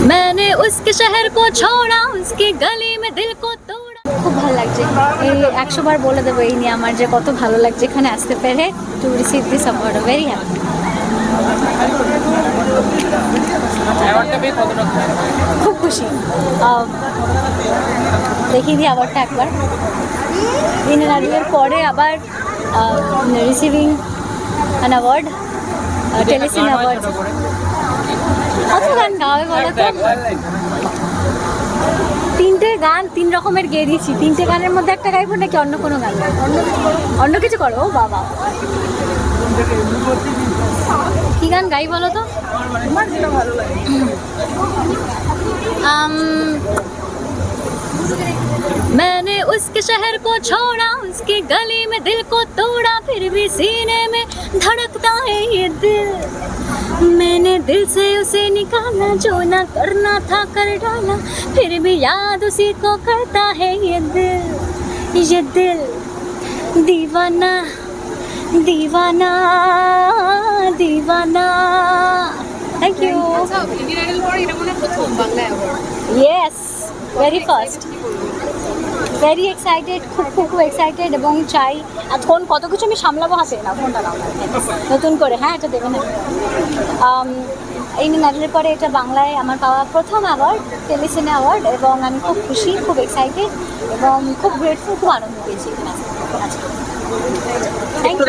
मैंने उसके शहर को छोड़ा उसके गली में दिल को तोड़ा খুব ভালো লাগছে এই একশো বার বলে দেবো এই নিয়ে আমার যে কত ভালো লাগছে এখানে আসতে পেরে to receive this award very happy অ্যাওয়ার্ডটা পেয়ে কতটা খুব খুশি আহ, দেখিয়ে দিই অ্যাওয়ার্ডটা একবার ইন্ডিয়ান পরে আবার receiving an award Telecine award কত গান গাওয়াবে বলো তো তিনটে গান তিন রকমের গেয়ে দিয়েছি তিনটে গানের মধ্যে একটা গাইবো নাকি অন্য কোনো গান গাইবো অন্য কিছু করো ও বাবা কি গান গাই বলো তো um, मैंने उसके शहर को छोड़ा उसकी गली में दिल को तोड़ा फिर भी सीने में धड़कता है ये दिल मैंने दिल से उसे निकाला जो ना करना था कर डाला फिर भी याद उसी को करता है ये दिल ये दिल दीवाना दीवाना दीवाना थैंक यू আচ্ছা ইন্ডিয়ান আইডল পরে এটা মনে হয় প্রথম Bangla award yes very first very excited খুব খুব খুব এক্সাইটেড এবং চাই আর ফোন কত কিছু আমি সামলাবো হাতে? না ফোনটা নাও নতুন করে হ্যাঁ এটা দেবেন এই নাটকের পরে এটা বাংলায় আমার পাওয়া প্রথম অ্যাওয়ার্ড টেলিসিনে অ্যাওয়ার্ড এবং আমি খুব খুশি খুব এক্সাইটেড এবং খুব গ্রেটফুল খুব আনন্দ পেয়েছি এখানে আজকে। Thank you